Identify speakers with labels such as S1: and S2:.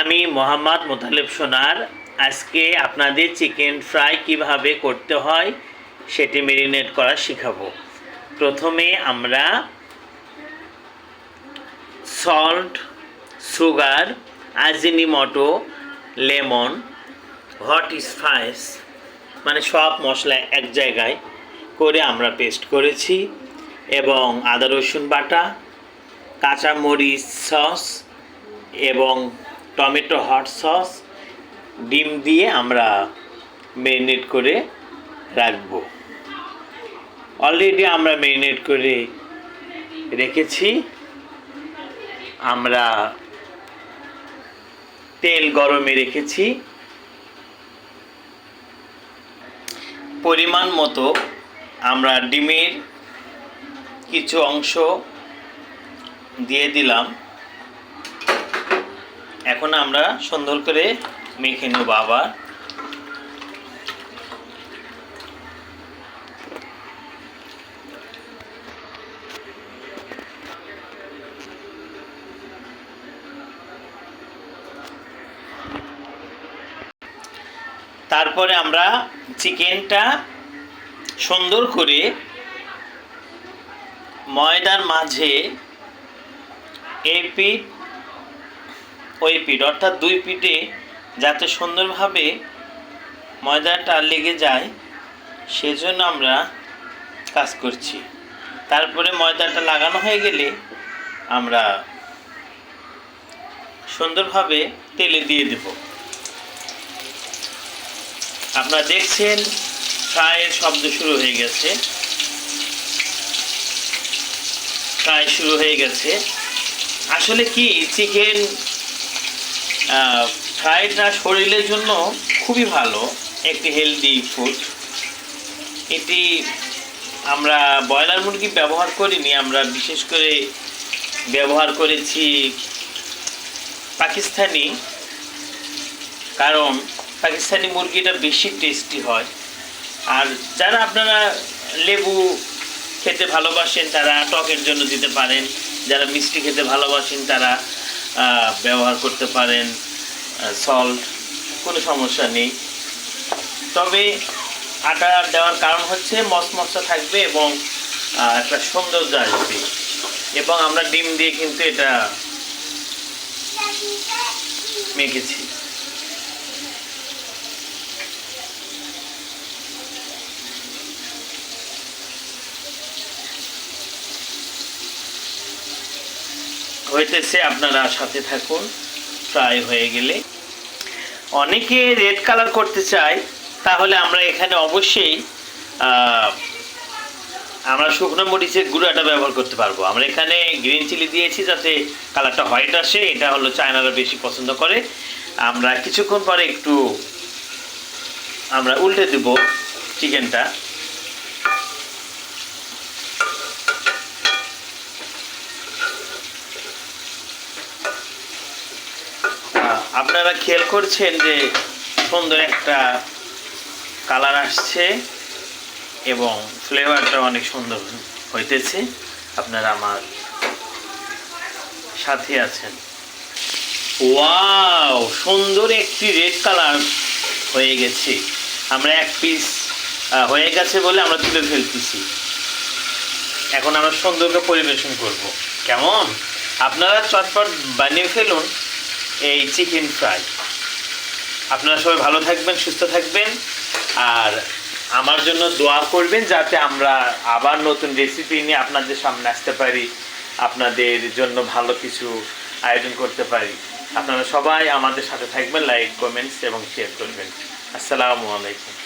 S1: আমি মোহাম্মদ মোতালেব সোনার। আজকে আপনাদের চিকেন ফ্রাই কীভাবে করতে হয় সেটি মেরিনেট করা শেখাবো। প্রথমে আমরা salt sugar Ajinomoto lemon hot spice মানে সব মশলা এক জায়গায় করে আমরা পেস্ট করেছি এবং আদা রসুন বাটা, কাঁচামরিচ সস এবং টমেটো হট সস ডিম দিয়ে আমরা ম্যারিনেট করে রাখব। অলরেডি আমরা ম্যারিনেট করে রেখেছি। আমরা তেল গরমে রেখেছি। পরিমাণ মতো আমরা ডিমের কিছু অংশ দিয়ে দিলাম। এখন আমরা সুন্দর করে মেখে নেব আবার। তারপরে আমরা চিকেনটা সুন্দর করে ময়দার মাঝে এই পিঠ ওই পিঠ, অর্থাৎ দুই পিঠে যাতে সুন্দরভাবে ময়দাটা লেগে যায়, সেজন্য আমরা কাজ করছি। তারপরে ময়দাটা লাগানো হয়ে গেলে আমরা সুন্দরভাবে তেলে দিয়ে দেব। আপনারা দেখছেন ফ্রাইয়ের শব্দ শুরু হয়ে গেছে। ফ্রাই শুরু হয়ে গেছে। আসলে কি, চিকেন ফ্রাইডটা শরীরের জন্য খুবই ভালো, একটি হেলদি ফুড এটি আমরা ব্রয়লার মুরগি ব্যবহার করিনি, আমরা বিশেষ করে ব্যবহার করেছি পাকিস্তানি, কারণ পাকিস্তানি মুরগিটা বেশি টেস্টি হয়। আর যারা আপনারা লেবু খেতে ভালোবাসেন, তারা টকের জন্য দিতে পারেন, যারা মিষ্টি খেতে ভালোবাসেন, তারা ব্যবহার করতে পারেন সল্ট কোনো সমস্যা নেই। তবে আটা দেওয়ার কারণ হচ্ছে মশমশা থাকবে এবং একটা সৌন্দর্য আসবে। এবং আমরা ডিম দিয়ে কিন্তু এটা মেখেছি। হইতেছে, আপনারা সাথে থাকুন ফ্রাই হয়ে গেলে। অনেকে রেড কালার করতে চায়, তাহলে আমরা এখানে অবশ্যই আমরা শুকনো মরিচের গুঁড়াটা ব্যবহার করতে পারব। আমরা এখানে গ্রিন চিলি দিয়েছি যাতে কালারটা হোয়াইট আসে, এটা হলো চায়নারা বেশি পছন্দ করে। আমরা কিছুক্ষণ পরে একটু, আমরা উল্টে দেব চিকেনটা। আপনারা খেয়াল করছেন যে সুন্দর একটা কালার আসছে এবং ফ্লেভারটা অনেক সুন্দর হইতেছে। আপনারা আমার সাথে আছেন। ওয়াও, সুন্দর একটি রেড কালার হয়ে গেছে। আমরা এক পিস হয়ে গেছে বলে আমরা তুলে ফেলতেছি। এখন আমরা সুন্দরকে পরিবেশন করব। কেমন? আপনারা চটপট বানিয়ে ফেলুন। এই চিকেন ফ্রাই আপনারা সবাই ভালো থাকবেন, সুস্থ থাকবেন। আর আমার জন্য দোয়া করবেন যাতে আমরা আবার নতুন রেসিপি নিয়ে আপনাদের সামনে আসতে পারি, আপনাদের জন্য ভালো কিছু আয়োজন করতে পারি। আপনারা সবাই আমাদের সাথে থাকবেন লাইক কমেন্টস এবং শেয়ার করবেন। আসসালামু আলাইকুম।